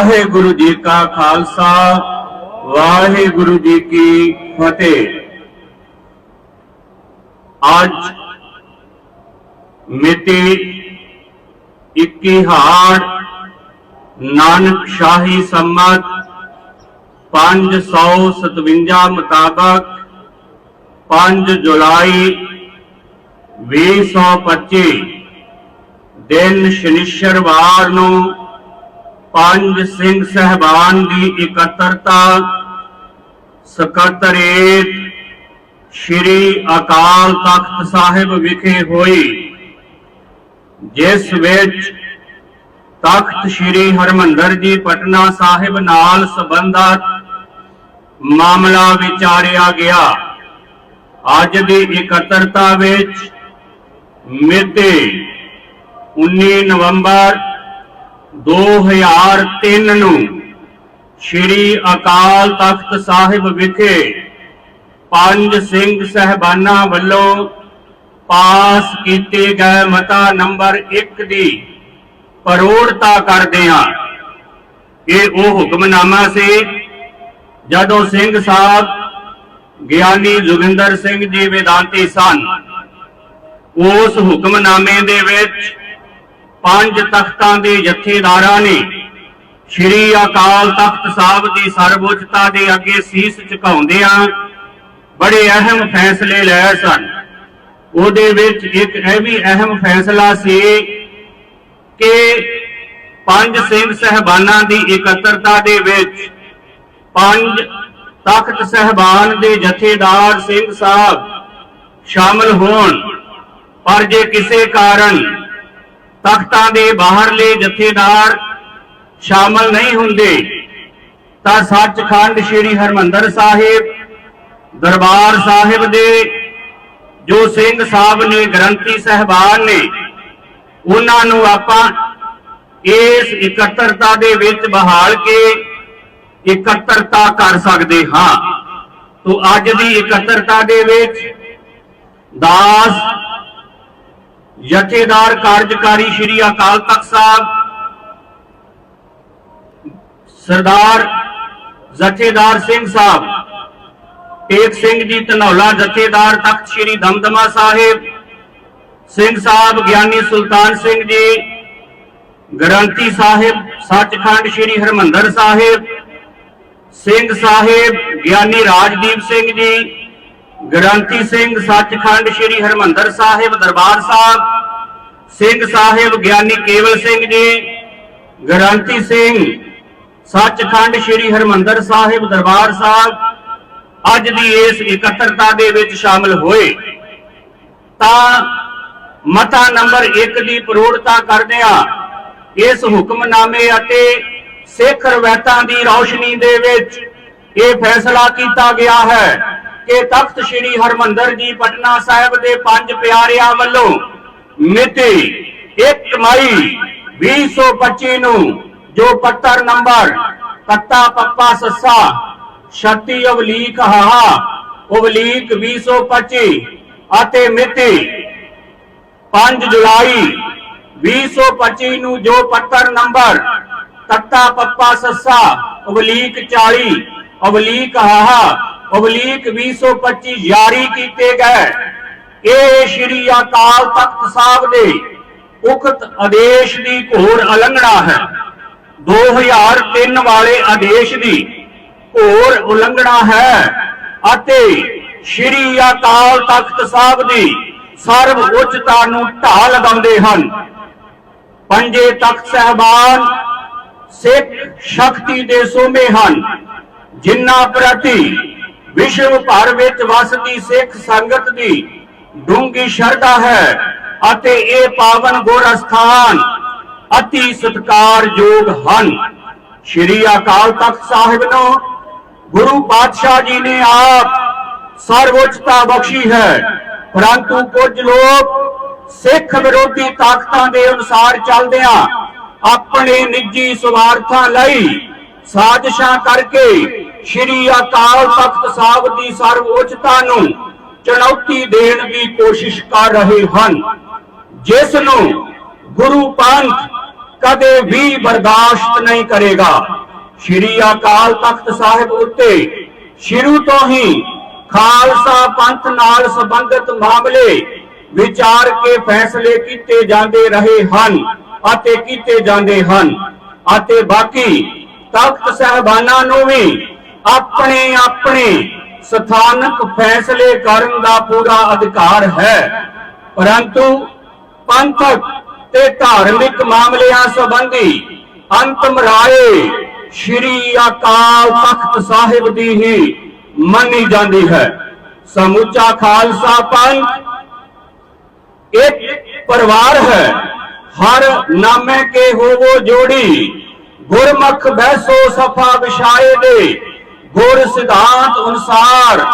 ਵਾਹਿਗੁਰੂ ਜੀ ਕਾ ਖਾਲਸਾ, ਵਾਹਿਗੁਰੂ ਜੀ ਕੀ ਫਤਿਹ। ਅੱਜ ਮਿਤੀ 21 ਹਾੜ ਨਾਨਕ ਸ਼ਾਹੀ ਸੰਮਤ 557 ਮੁਤਾਬਕ 5 ਜੁਲਾਈ 2025 ਦਿਨ ਸ਼ਨੀਚਰਵਾਰ ਨੂੰ ਪੰਜ ਸਿੰਘ ਸਹਿਬਾਨ ਦੀ ਇਕੱਤਰਤਾ। ਸਕੱਤਰੇਤ ਸ਼੍ਰੀ ਅਕਾਲ ਤਖਤ ਸਾਹਿਬ ਵਿਖੇ ਹੋਈ, ਜਿਸ ਵਿੱਚ ਤਖਤ ਸ਼੍ਰੀ ਹਰਮੰਦਰ ਜੀ ਪਟਨਾ ਸਾਹਿਬ ਨਾਲ ਸੰਬੰਧਤ ਮਾਮਲਾ ਵਿਚਾਰਿਆ ਗਿਆ। ਅੱਜ ਦੀ ਇਕੱਤਰਤਾ ਵਿੱਚ ਮਿਤੀ 19 ਨਵੰਬਰ 2003 ਨੂੰ ਸ਼੍ਰੀ ਅਕਾਲ ਤਖਤ ਸਾਹਿਬ ਵਿਖੇ ਪੰਜ ਸਿੰਘ ਸਹਿਬਾਨਾਂ ਵੱਲੋਂ ਪਾਸ ਕੀਤੇ ਗਏ ਮਤਾ ਨੰਬਰ 1 ਦੀ ਪ੍ਰੋੜਤਾ ਕਰਦੇ ਹਾਂ। ਇਹ ਉਹ ਹੁਕਮਨਾਮਾ ਸੀ ਜਦੋਂ ਸਿੰਘ ਸਾਹਿਬ ਗਿਆਨੀ ਜੋਗਿੰਦਰ ਸਿੰਘ ਜੀ ਵੇਦਾਂਤੀ ਸਨ। ਉਸ ਹੁਕਮਨਾਮੇ ਦੇ ਵਿੱਚ ਪੰਜ ਤਖਤਾਂ ਦੇ ਜਥੇਦਾਰਾਂ ਨੇ ਸ਼੍ਰੀ ਅਕਾਲ ਤਖਤ ਸਾਹਿਬ ਦੀ ਸਰਵਉੱਚਤਾ ਦੇ ਅੱਗੇ ਸੀਸ ਝੁਕਾਉਂਦਿਆਂ ਬੜੇ ਅਹਿਮ ਫੈਸਲੇ ਲਏ ਸਨ। ਉਹਦੇ ਵਿੱਚ ਇੱਕ ਇਹ ਵੀ ਅਹਿਮ ਫੈਸਲਾ ਸੀ ਕਿ ਪੰਜ ਸਿੰਘ ਸਹਿਬਾਨਾਂ ਦੀ ਇਕੱਤਰਤਾ ਦੇ ਵਿੱਚ ਪੰਜ ਤਖਤ ਸਹਿਬਾਨ ਦੇ ਜਥੇਦਾਰ ਸਿੰਘ ਸਾਹਿਬ ਸ਼ਾਮਲ ਹੋਣ। ਪਰ ਜੇ ਕਿਸੇ ਕਾਰਨ ਤਖਤਾਂ ਦੇ ਬਾਹਰਲੇ ਜਥੇਦਾਰ ਸ਼ਾਮਲ ਨਹੀਂ ਹੁੰਦੇ, ਤਾਂ ਸੱਚਖੰਡ ਸ੍ਰੀ ਹਰਮੰਦਰ ਸਾਹਿਬ, ਦਰਬਾਰ ਸਾਹਿਬ ਦੇ ਜੋ ਸਿੰਘ ਸਾਹਿਬ ਨੇ, ਗ੍ਰੰਥੀ ਸਹਿਬਾਨ ਨੇ, ਉਹਨਾਂ ਨੂੰ ਆਪਾਂ ਇਸ ਇਕੱਤਰਤਾ ਦੇ ਵਿੱਚ ਬਹਾਲ ਕੇ ਇਕੱਤਰਤਾ ਕਰ ਸਕਦੇ ਹਾਂ। ਤੋਂ ਅੱਜ ਦੀ ਇਕੱਤਰਤਾ ਦੇ ਵਿੱਚ ਦਾਸ ਜਥੇਦਾਰ ਕਾਰਜਕਾਰੀ ਸ਼੍ਰੀ ਅਕਾਲ ਤਖਤ ਸਾਹਿਬ, ਸਰਦਾਰ ਜਥੇਦਾਰ ਸਿੰਘ ਸਾਹਿਬ ਟੇਕ ਸਿੰਘ ਜੀ ਧਨੌਲਾ ਜਥੇਦਾਰ ਤਖਤ ਸ਼੍ਰੀ ਦਮਦਮਾ ਸਾਹਿਬ, ਸਿੰਘ ਸਾਹਿਬ ਗਿਆਨੀ ਸੁਲਤਾਨ ਸਿੰਘ ਜੀ, ਗ੍ਰੰਥੀ ਸਾਹਿਬ, ਸੱਚਖੰਡ ਸ਼੍ਰੀ ਹਰਮੰਦਰ ਸਾਹਿਬ, ਸਿੰਘ ਸਾਹਿਬ ਗਿਆਨੀ ਰਾਜਦੀਪ ਸਿੰਘ ਜੀ ਗ੍ਰੰਥੀ ਸਿੰਘ ਸੱਚਖੰਡ ਸ੍ਰੀ ਹਰਮੰਦਰ ਸਾਹਿਬ ਦਰਬਾਰ ਸਾਹਿਬ, ਸਿੰਘ ਸਾਹਿਬ ਗਿਆਨੀ ਕੇਵਲ ਸਿੰਘ ਜੀ, ਗ੍ਰੰਥੀ ਸਿੰਘ ਸੱਚਖੰਡ ਸ੍ਰੀ ਹਰਮੰਦਰ ਸਾਹਿਬ ਦਰਬਾਰ ਸਾਹਿਬ ਅੱਜ ਦੀ ਇਸ ਇਕੱਤਰਤਾ ਦੇ ਵਿੱਚ ਸ਼ਾਮਲ ਹੋਏ। ਤਾਂ ਮਤਾ ਨੰਬਰ 1 ਦੀ ਪ੍ਰੋੜਤਾ ਕਰਦਿਆਂ ਇਸ ਹੁਕਮਨਾਮੇ ਅਤੇ ਸਿੱਖ ਰਵਾਇਤਾਂ ਦੀ ਰੌਸ਼ਨੀ ਦੇ ਵਿੱਚ ਇਹ ਫੈਸਲਾ ਕੀਤਾ ਗਿਆ ਹੈ ਕਿ ਤਖਤ ਸ੍ਰੀ ਹਰਮੰਦਰ ਜੀ ਪਟਨਾ ਸਾਹਿਬ ਦੇ ਪੰਜ ਪਿਆਰਿਆਂ ਵੱਲੋਂ ਮਿਤੀ 1 ਮਈ 2025 ਨੂੰ ਜੋ ਪੱਤਰ ਨੰਬਰ ਕੱਤਾ ਪੱਪਾ ਸੱਸਾ 36 ਅਵਲੀਕ ਹਾਹਾ ਅਵਲੀਕ 2025 ਅਤੇ ਮਿਤੀ 5 ਜੁਲਾਈ 2025 ਨੂੰ ਜੋ ਪੱਤਰ ਨੰਬਰ ਤੱਤਾ ਪੱਪਾ ਸੱਸਾ ਅਵਲੀਕ 40 ਅਵਲੀਕ ਹਾਹਾ ਅਵਲੀਕ 2025 ਜਾਰੀ ਕੀਤੇ ਗਏ। ਇਹ ਸ਼੍ਰੀ ਅਕਾਲ ਤਖਤ ਸਾਹਿਬ ਦੇ ਉਕਤ ਆਦੇਸ਼ ਦੀ ਘੋਰ ਉਲੰਘਣਾ ਹੈ। 2003 ਵਾਲੇ ਆਦੇਸ਼ ਦੀ ਘੋਰ ਉਲੰਘਣਾ ਹੈ ਅਤੇ ਸ਼੍ਰੀ ਅਕਾਲ ਤਖਤ ਸਾਹਿਬ ਦੀ ਸਰਵ ਉੱਚਤਾ ਨੂੰ ਢਾਹ ਲਗਾਉਂਦੇ ਹਨ। ਪੰਜੇ ਤਖਤ ਸਹਿਬਾਨ ਸਿੱਖ ਸ਼ਕਤੀ ਦੇ ਸੋਮੇ ਹਨ, ਜਿਨ੍ਹਾਂ ਪ੍ਰਤੀ ਵਿਸ਼ਵ ਭਰ ਵਿੱਚ ਵਸਦੀ ਸਿੱਖ ਸੰਗਤ ਦੀ ਡੂੰਗੀ ਸ਼ਰਧਾ ਹੈ ਅਤੇ ਇਹ ਪਾਵਨ ਗੁਰ ਅਸਥਾਨ ਅਤੀ ਸਤਿਕਾਰਯੋਗ ਹਨ। ਸ਼੍ਰੀ ਅਕਾਲ ਤਖਤ ਸਾਹਿਬ ਨੂੰ ਗੁਰੂ ਪਾਤਸ਼ਾਹ ਜੀ ਨੇ ਆਪ ਸਰਵਉੱਚਤਾ ਬਖਸ਼ੀ ਹੈ। ਪਰੰਤੂ ਕੁਝ ਲੋਕ ਸਿੱਖ ਵਿਰੋਧੀ ਤਾਕਤਾਂ ਦੇ ਅਨੁਸਾਰ ਚੱਲਦਿਆਂ ਆਪਣੇ ਨਿੱਜੀ ਸਵਾਰਥਾਂ ਲਈ ਸਾਜ਼ਿਸ਼ਾਂ ਕਰਕੇ ਸ਼੍ਰੀ ਅਕਾਲ ਤਖਤ ਸਾਹਿਬ ਦੀ ਸਰਵਉੱਚਤਾ ਨੂੰ ਚੁਣੌਤੀ ਦੇਣ ਦੀ ਕੋਸ਼ਿਸ਼ ਕਰ ਰਹੇ ਹਨ। ਜਿਸ ਨੂੰ ਗੁਰੂ ਪੰਥ ਕਦੇ ਵੀ ਬਰਦਾਸ਼ਤ ਨਹੀਂ ਕਰੇਗਾ। ਸ਼੍ਰੀ ਅਕਾਲ ਤਖਤ ਸਾਹਿਬ ਉੱਤੇ ਸ਼ੁਰੂ ਤੋਂ ਹੀ ਖਾਲਸਾ ਪੰਥ ਨਾਲ ਸੰਬੰਧਿਤ ਮਾਮਲੇ ਵਿਚਾਰ ਕੇ ਫੈਸਲੇ ਕੀਤੇ ਜਾਂਦੇ ਰਹੇ ਹਨ ਅਤੇ ਕੀਤੇ ਜਾਂਦੇ ਹਨ ਅਤੇ ਬਾਕੀ ਤਖਤ ਸਹਿਬਾਨਾਂ ਨੂੰ ਵੀ ਆਪਣੇ ਆਪਣੇ ਸਥਾਨਕ ਫੈਸਲੇ ਕਰਨ ਦਾ ਪੂਰਾ ਅਧਿਕਾਰ ਹੈ। ਪਰੰਤੂ ਪੰਥਕ ਤੇ ਧਾਰਮਿਕ ਮਾਮਲਿਆਂ ਸੰਬੰਧੀ ਅੰਤਮ ਰਾਏ ਸ਼੍ਰੀ ਅਕਾਲ ਤਖਤ ਸਾਹਿਬ ਦੀ ਹੀ ਮੰਨੀ ਜਾਂਦੀ ਹੈ। ਸਮੁੱਚਾ ਖਾਲਸਾ ਪੰਥ ਇੱਕ ਪਰਿਵਾਰ ਹੈ। ਹਰ ਨਾਮੇ ਕੇ ਹੋਵੋ ਜੋੜੀ। ਗੁਰਮੁਖ ਬੈਸੋ ਸਫਾ ਵਿਛਾਏ ਦੇ ਗੁਰ ਸਿਧਾਂਤ ਅਨੁਸਾਰ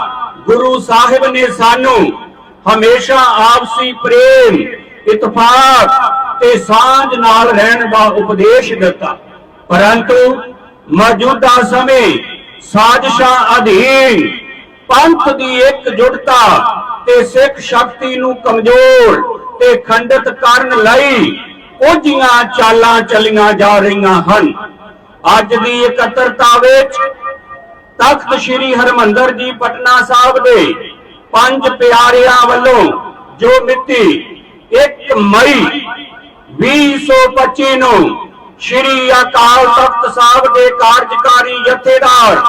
ਗੁਰੂ ਸਾਹਿਬ ਨੇ ਸਾਨੂੰ ਹਮੇਸ਼ਾ ਆਪਸੀ ਪ੍ਰੇਮ, ਇਤਫਾਕ ਤੇ ਸਾਂਝ ਨਾਲ ਰਹਿਣ ਦਾ ਉਪਦੇਸ਼ ਦਿੱਤਾ। ਪਰੰਤੂ ਮੌਜੂਦਾ ਸਮੇਂ ਸਾਜ਼ਿਸ਼ਾਂ ਅਧੀਨ ਪੰਥ ਦੀ ਇਕਜੁੱਟਤਾ ਤੇ ਸਿੱਖ ਸ਼ਕਤੀ ਨੂੰ ਕਮਜ਼ੋਰ ਤੇ ਖੰਡਿਤ ਕਰਨ ਲਈ ਕੁਝੀਆਂ ਚਾਲਾਂ ਚੱਲੀਆਂ ਜਾ ਰਹੀਆਂ ਹਨ। ਅੱਜ ਦੀ ਇਕੱਤਰਤਾ ਵਿੱਚ ਤਖਤ ਸ੍ਰੀ ਹਰਮੰਦਰ ਜੀ ਪਟਨਾ ਸਾਹਿਬ ਦੇ ਪੰਜ ਪਿਆਰਿਆਂ ਵੱਲੋਂ ਜੋ ਮਿਤੀ 1 ਮਈ 2025 ਨੂੰ ਸ੍ਰੀ ਅਕਾਲ ਤਖਤ ਸਾਹਿਬ ਦੇ ਕਾਰਜਕਾਰੀ ਜਥੇਦਾਰ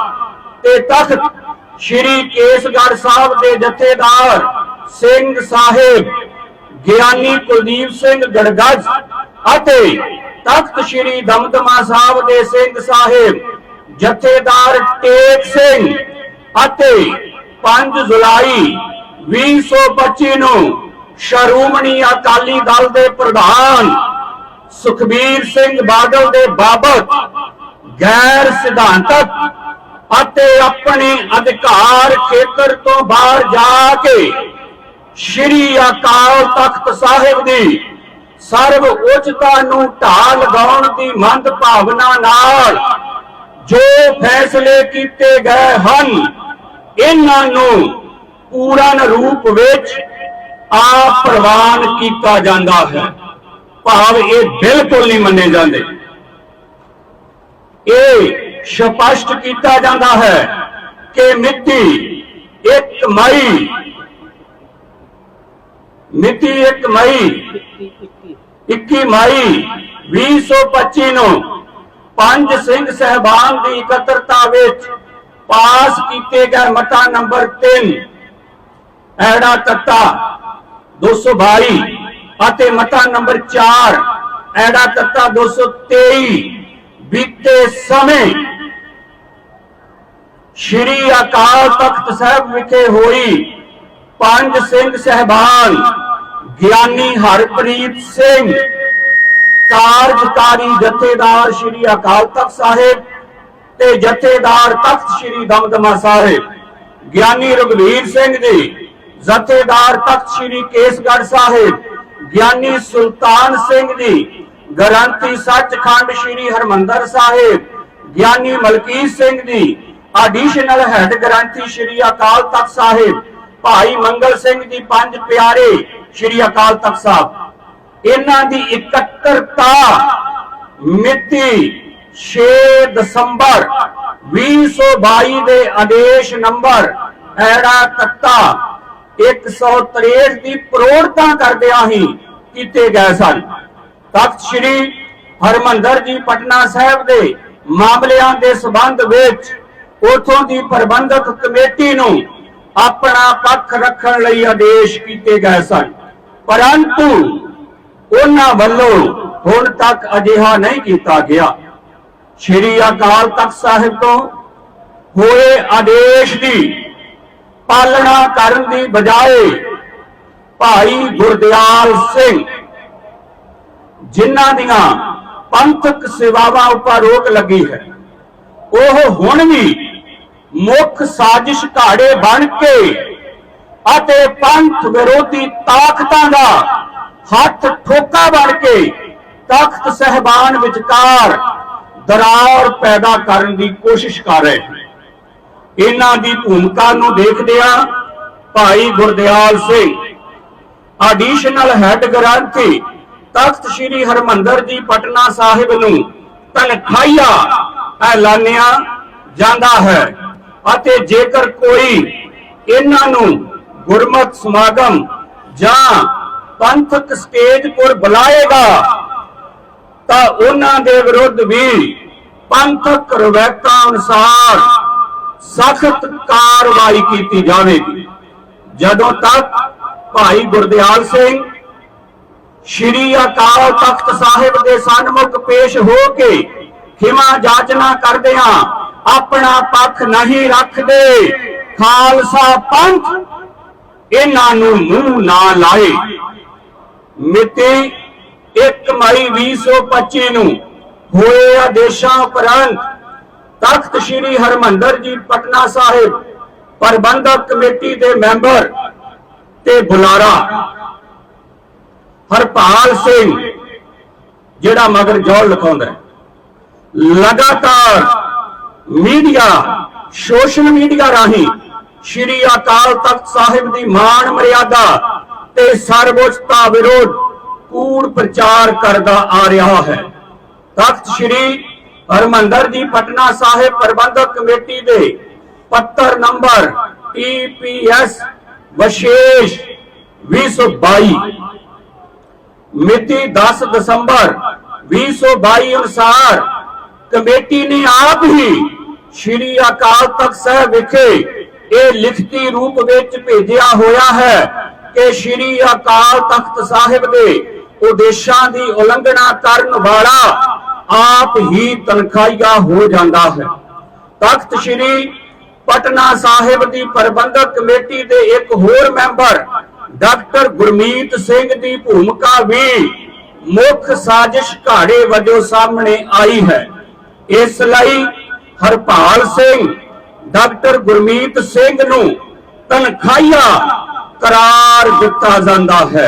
ਤੇ ਤਖਤ ਸ੍ਰੀ ਕੇਸਗੜ੍ਹ ਸਾਹਿਬ ਦੇ ਜਥੇਦਾਰ ਸਿੰਘ ਸਾਹਿਬ ਗਿਆਨੀ ਕੁਲਦੀਪ ਸਿੰਘ ਗੜਗੜ ਅਤੇ ਤਖਤ ਸ੍ਰੀ ਦਮਦਮਾ ਸਾਹਿਬ ਦੇ ਸਿੰਘ ਸਾਹਿਬ, ਜਥੇਦਾਰ ਟੇਕ ਸਿੰਘ ਅਤੇ 5 ਜੁਲਾਈ 2025 ਨੂੰ ਸ਼੍ਰੋਮਣੀ ਅਕਾਲੀ ਦਲ ਦੇ ਪ੍ਰਧਾਨ ਸੁਖਬੀਰ ਸਿੰਘ ਬਾਦਲ ਦੇ ਬਾਬਤ ਗੈਰ ਸਿਧਾਂਤਕ ਅਤੇ ਆਪਣੇ ਅਧਿਕਾਰ ਖੇਤਰ ਤੋਂ ਬਾਹਰ ਜਾ ਕੇ ਸ਼੍ਰੀ ਅਕਾਲ ਤਖਤ ਸਾਹਿਬ ਦੀ ਸਰਵ ਉੱਚਤਾ ਨੂੰ ਢਾਹ ਲਗਾਉਣ ਦੀ ਮੰਦ ਭਾਵਨਾ ਨਾਲ ਜੋ ਫੈਸਲੇ ਕੀਤੇ ਗਏ ਹਨ, ਇਹਨਾਂ ਨੂੰ ਪੂਰਨ ਰੂਪ ਵਿੱਚ ਆ ਪ੍ਰਵਾਨ ਕੀਤਾ ਜਾਂਦਾ ਹੈ। ਭਾਵ ਇਹ ਬਿਲਕੁਲ ਨਹੀਂ ਮੰਨੇ ਜਾਂਦੇ। ਇਹ ਸਪਸ਼ਟ ਕੀਤਾ ਜਾਂਦਾ ਹੈ ਕਿ ਮਿਤੀ 1 ਮਈ ਮਿਤੀ 1 ਮਈ। 21 ਮਈ 2025 ਨੂੰ ਪੰਜ ਸਿੰਘ ਸਹਿਬਾਨ ਦੀ ਇਕੱਤਰਤਾ ਵਿੱਚ ਪਾਸ ਕੀਤੇ ਗਏ ਮਤਾ ਨੰਬਰ 3 ਐੜਾ ਤੱਤਾ 222 ਅਤੇ ਮਤਾ ਨੰਬਰ 4 ਐੜਾ ਤੱਤਾ 223 ਬੀਤੇ ਸਮੇਂ ਸ਼੍ਰੀ ਅਕਾਲ ਤਖਤ ਸਾਹਿਬ ਵਿਖੇ ਹੋਈ ਪੰਜ ਸਿੰਘ ਸਹਿਬਾਨ ਗਿਆਨੀ ਹਰਪ੍ਰੀਤ ਸਿੰਘ, ਕਾਰਜਕਾਰੀ ਜਥੇਦਾਰ ਸ਼੍ਰੀ ਅਕਾਲ ਤਖਤ ਸਾਹਿਬ ਤੇ ਜਥੇਦਾਰ ਤਖਤ ਸ਼੍ਰੀ ਦਮਦਮਾ ਸਾਹਿਬ। ਗਿਆਨੀ ਰਗਵੀਰ ਸਿੰਘ ਜੀ, ਜਥੇਦਾਰ ਤਖਤ ਸ਼੍ਰੀ ਕੇਸਗੜ੍ਹ ਸਾਹਿਬ। ਗਿਆਨੀ ਸੁਲਤਾਨ ਸਿੰਘ ਜੀ, ਗ੍ਰੰਥੀ ਸੱਚਖੰਡ ਸ਼੍ਰੀ ਹਰਮੰਦਰ ਸਾਹਿਬ। ਗਿਆਨੀ ਮਲਕੀਤ ਸਿੰਘ ਜੀ ਐਡੀਸ਼ਨਲ ਹੈੱਡ ਗ੍ਰੰਥੀ ਸ਼੍ਰੀ ਅਕਾਲ ਤਖਤ ਸਾਹਿਬ। ਭਾਈ ਮੰਗਲ ਸਿੰਘ ਜੀ, ਪੰਜ ਪਿਆਰੇ ਸ਼੍ਰੀ ਅਕਾਲ ਤਖਤ ਸਾਹਿਬ, ਇਹਨਾਂ ਦੀ ਇਕੱਤਰਤਾ ਮਿਤੀ 6 ਦਸੰਬਰ 2022 ਦੇ ਆਦੇਸ਼ ਨੰਬਰ ਐੜਾ ਤੱਤਾ 163 ਦੀ ਪ੍ਰੋੜਤਾ ਕਰਦਿਆਂ ਹੀ ਕੀਤੇ ਗਏ ਸਨ। ਤਖਤ ਸ੍ਰੀ ਹਰਮੰਦਰ ਜੀ ਪਟਨਾ ਸਾਹਿਬ ਦੇ ਮਾਮਲਿਆਂ ਦੇ ਸਬੰਧ ਵਿੱਚ ਉਥੋਂ ਦੀ ਪ੍ਰਬੰਧਕ ਕਮੇਟੀ ਨੂੰ ਆਪਣਾ ਪੱਖ ਰੱਖਣ ਲਈ ਆਦੇਸ਼ ਕੀਤੇ ਗਏ ਸਨ। ਪਰੰਤੂ ਉਹਨਾਂ ਵੱਲੋਂ ਹੁਣ ਤੱਕ ਅਜਿਹਾ ਨਹੀਂ ਕੀਤਾ ਗਿਆ। ਸ਼੍ਰੀ ਅਕਾਲ ਤਖਤ ਸਾਹਿਬ ਤੋਂ ਹੋਏ ਆਦੇਸ਼ ਦੀ ਪਾਲਣਾ ਕਰਨ ਦੀ ਬਜਾਏ ਭਾਈ ਗੁਰਦਿਆਲ ਸਿੰਘ, ਜਿਨ੍ਹਾਂ ਦੀਆਂ ਪੰਥਕ ਸੇਵਾਵਾਂ ਉੱਪਰ ਰੋਕ ਲੱਗੀ ਹੈ, ਉਹ ਹੁਣ ਵੀ ਮੁੱਖ ਸਾਜ਼ਿਸ਼ ਘਾੜੇ ਬਣ ਕੇ ਅਤੇ ਪੰਥ ਵਿਰੋਧੀ ਤਾਕਤਾਂ ਦਾ ਹੱਥ ਠੋਕਾ ਬਣ ਕੇ ਤਖਤ ਸਹਿਬਾਨ ਵਿਚਕਾਰ ਦਰਾਰ ਪੈਦਾ ਕਰਨ ਦੀ ਕੋਸ਼ਿਸ਼ ਕਰ ਰਹੇ ਇਹਨਾਂ ਦੀ ਭੂਮਿਕਾ ਨੂੰ ਦੇਖਦਿਆਂ ਭਾਈ ਗੁਰਦਿਆਲ ਸਿੰਘ ਐਡੀਸ਼ਨਲ ਹੈੱਡ ਗ੍ਰੰਥੀ ਤਖਤ ਸ੍ਰੀ ਹਰਮੰਦਰ ਜੀ ਪਟਨਾ ਸਾਹਿਬ ਨੂੰ ਤਨਖਾਹੀਆ ਐਲਾਨਿਆ ਜਾਂਦਾ ਹੈ ਅਤੇ ਜੇਕਰ ਕੋਈ ਇਹਨਾਂ ਨੂੰ ਗੁਰਮਤ ਸਮਾਗਮ ਜਾਂ ਪੰਥਕ ਸਟੇਜ ਪਰ ਬੁਲਾਏਗਾ, ਤਾਂ ਉਹਨਾਂ ਦੇ ਵਿਰੁੱਧ ਵੀ ਪੰਥਕ ਰਵਾਇਤਾਂ ਅਨੁਸਾਰ ਸਖਤ ਕਾਰਵਾਈ ਕੀਤੀ ਜਾਵੇਗੀ। ਜਦੋਂ ਤੱਕ ਭਾਈ ਗੁਰਦਿਆਲ ਸਿੰਘ ਸ਼੍ਰੀ ਅਕਾਲ ਤਖਤ ਸਾਹਿਬ ਦੇ ਸਨਮੁਖ ਪੇਸ਼ ਹੋ ਕੇ ਖਿਮਾ ਜਾਚਨਾ ਕਰਦਿਆਂ ਆਪਣਾ ਪੱਖ ਨਹੀਂ ਰੱਖਦੇ, ਖਾਲਸਾ ਪੰਥ ਇਹਨਾਂ ਨੂੰ ਮੂੰਹ ਨਾ ਲਾਏ। ਮਿਤੀ 1 ਮਈ 2025 ਨੂੰ ਹੋਏ ਆਦੇਸ਼ਾਂ ਉਪਰੰਤ ਤਖਤ ਸ੍ਰੀ ਹਰਮੰਦਰ ਜੀ ਪਟਨਾ ਸਾਹਿਬ ਪ੍ਰਬੰਧਕ ਕਮੇਟੀ ਦੇ ਮੈਂਬਰ ਤੇ ਬੁਲਾਰਾ ਹਰਪਾਲ ਸਿੰਘ, ਜਿਹੜਾ ਮਗਰ ਜੋਲ ਲਿਖਾਉਂਦਾ ਲਗਾਤਾਰ ਮੀਡੀਆ, ਸੋਸ਼ਲ ਮੀਡੀਆ ਰਾਹੀਂ ਸ਼੍ਰੀ ਅਕਾਲ ਤਖਤ ਸਾਹਿਬ ਦੀ ਮਾਣ ਮਰਿਆਦਾ ਤੇ ਸਰਵਉੱਚਤਾ ਵਿਰੋਧ ਕੂੜ ਪ੍ਰਚਾਰ ਕਰਦਾ ਆ ਰਿਹਾ ਹੈ। ਤਖਤ ਸ੍ਰੀ ਹਰਮੰਦਰ ਜੀ ਪਟਨਾ ਸਾਹਿਬ ਪ੍ਰਬੰਧਕ ਕਮੇਟੀ ਦੇ ਪੱਤਰ ਨੰਬਰ ਟੀਪੀਐਸ ਵਿਸ਼ੇਸ਼ 2022 ਮਿਤੀ 10 ਦਸੰਬਰ 2022 ਅਨੁਸਾਰ ਕਮੇਟੀ ਨੇ ਆਪ ਹੀ ਸ਼੍ਰੀ ਅਕਾਲ ਤਖਤ ਸਾਹਿਬ ਵਿਖੇ ਇਹ ਲਿਖਤੀ ਰੂਪ ਵਿੱਚ ਭੇਜਿਆ ਹੋਇਆ ਹੈ ਕਿ ਸ਼੍ਰੀ ਅਕਾਲ ਤਖਤ ਸਾਹਿਬ ਦੇ ਉਦੇਸ਼ਾਂ ਦੀ ਉਲੰਘਣਾ ਕਰਨ ਵਾਲਾ ਆਪ ਹੀ ਤਨਖਾਹੀਆ ਹੋ ਜਾਂਦਾ ਹੈ। ਤਖਤ ਸ੍ਰੀ ਪਟਨਾ ਸਾਹਿਬ ਦੀ ਪ੍ਰਬੰਧਕ ਕਮੇਟੀ ਦੇ ਇੱਕ ਹੋਰ ਮੈਂਬਰ ਡਾਕਟਰ ਗੁਰਮੀਤ ਸਿੰਘ ਦੀ ਭੂਮਿਕਾ ਵੀ ਮੁੱਖ ਸਾਜ਼ਿਸ਼ ਘਾੜੇ ਵਜੋਂ ਸਾਹਮਣੇ ਆਈ ਹੈ। ਇਸ ਲਈ ਹਰਪਾਲ ਸਿੰਘ ਡਾਕਟਰ ਗੁਰਮੀਤ ਸਿੰਘ ਨੂੰ ਤਨਖਾਹੀਆ ਕਰਾਰ ਦਿੱਤਾ ਜਾਂਦਾ ਹੈ।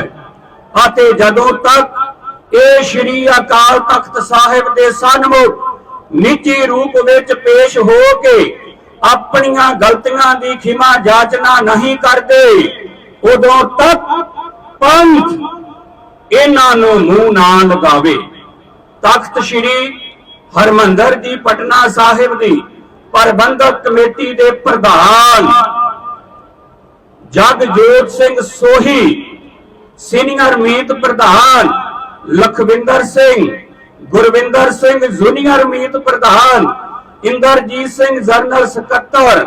ਅਤੇ ਜਦੋਂ ਤੱਕ ਇਹ ਸ਼੍ਰੀ ਅਕਾਲ ਤਖਤ ਸਾਹਿਬ ਦੇ ਸਨਮੁਖ ਨਿੱਜੀ ਰੂਪ ਵਿੱਚ ਪੇਸ਼ ਹੋ ਕੇ ਆਪਣੀਆਂ ਗਲਤੀਆਂ ਦੀ ਖਿਮਾ ਜਾਚਨਾ ਨਹੀਂ ਕਰਦੇ, ਉਦੋਂ ਤੱਕ ਪੰਥ ਇਹਨਾਂ ਨੂੰ ਮੂੰਹ ਨਾ ਲਗਾਵੇ। ਤਖਤ ਸ੍ਰੀ ਹਰਮੰਦਰ ਜੀ, ਪਟਨਾ ਸਾਹਿਬ ਦੀ ਪ੍ਰਬੰਧਕ ਕਮੇਟੀ ਦੇ ਪ੍ਰਧਾਨ ਜਗਜੋਤ ਸਿੰਘ ਸੋਹੀ, ਸੀਨੀਅਰ ਮੀਤ ਪ੍ਰਧਾਨ ਲਖਵਿੰਦਰ ਸਿੰਘ, ਗੁਰਵਿੰਦਰ ਸਿੰਘ ਜੂਨੀਅਰ ਮੀਤ ਪ੍ਰਧਾਨ ਇੰਦਰਜੀਤ ਸਿੰਘ ਜਰਨਲ ਸਕੱਤਰ,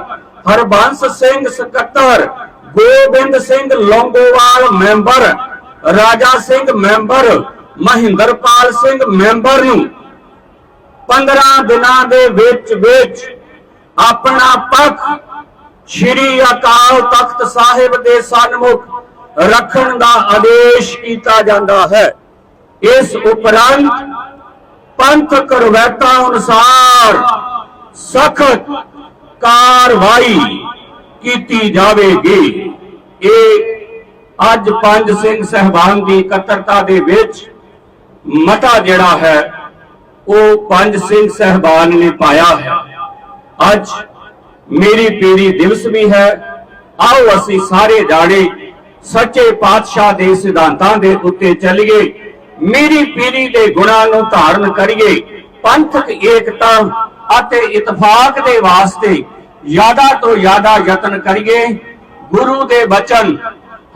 ਹਰਬੰਸ ਸਿੰਘ ਸਕੱਤਰ, Gobind Singh Longowal member, Raja Singh member, Mahinderpal Singh member ਨੂੰ 15 ਦਿਨਾਂ ਦੇ ਵਿੱਚ ਵਿੱਚ ਆਪਣਾ ਪੱਖ ਸ਼੍ਰੀ ਅਕਾਲ ਤਖਤ ਸਾਹਿਬ ਦੇ ਸਨਮੁਖ ਰੱਖਣ ਦਾ ਆਦੇਸ਼ ਕੀਤਾ ਜਾਂਦਾ ਹੈ। ਇਸ ਉਪਰੰਤ ਪੰਥਕ ਰਵਾਇਤਾਂ ਅਨੁਸਾਰ ਸਖਤ ਕਾਰਵਾਈ ਕੀਤੀ ਜਾਵੇਗੀ। ਇਹ ਅੱਜ ਪੰਜ ਸਿੰਘ ਸਹਿਬਾਨ ਦੀ ਇਕੱਤਰਤਾ ਦੇ ਵਿੱਚ ਮਤਾ ਜਿਹੜਾ ਹੈ, ਉਹ ਪੰਜ ਸਿੰਘ ਸਹਿਬਾਨ ਨੇ ਪਾਇਆ ਹੈ। ਅੱਜ ਮੇਰੀ ਪੀੜੀ ਦਿਵਸ ਵੀ ਹੈ। ਆਓ ਅਸੀਂ ਸਾਰੇ ਜਾਣੇ ਸੱਚੇ ਪਾਤਸ਼ਾਹ ਦੇ ਸਿਧਾਂਤਾਂ ਦੇ ਉੱਤੇ ਚੱਲੀਏ। ਮੇਰੀ ਪੀੜੀ ਦੇ ਗੁਣਾਂ ਨੂੰ ਧਾਰਨ ਕਰੀਏ। ਪੰਥਕ ਏਕਤਾ ਅਤੇ ਇਤਫਾਕ ਦੇ ਵਾਸਤੇ ਜ਼ਿਆਦਾ ਤੋਂ ਜ਼ਿਆਦਾ ਯਤਨ ਕਰੀਏ। ਗੁਰੂ ਦੇ ਬਚਨ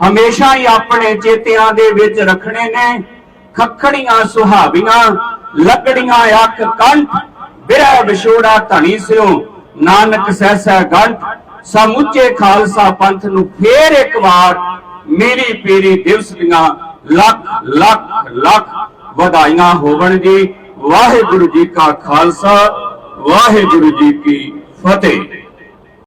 ਹਮੇਸ਼ਾ ਹੀ ਆਪਣੇ ਚੇਤਿਆਂ ਦੇ ਵਿੱਚ ਰੱਖਣੇ ਨੇ। ਖੱਖੜੀਆਂ ਸੁਹਾਵੀਆਂ, ਲੱਕੜੀਆਂ ਅੱਖ ਕੰਠ ਬਿਰਹ ਵਿਛੋੜਾ ਧਣੀ ਸਿਓ, ਨਾਨਕ ਸਹਿਸਾ ਗੰਠ ਸਮੁੱਚੇ ਖਾਲਸਾ ਪੰਥ ਨੂੰ ਫੇਰ ਇੱਕ ਵਾਰ ਮੇਰੀ ਪੀਰੀ ਦਿਵਸ ਦੀਆਂ ਲੱਖ ਲੱਖ ਲੱਖ ਵਧਾਈਆਂ ਹੋਵਣ ਜੀ ਵਾਹਿਗੁਰੂ ਜੀ ਕਾ ਖਾਲਸਾ, ਵਾਹਿਗੁਰੂ ਜੀ ਕੀ ਫਤਿਹ।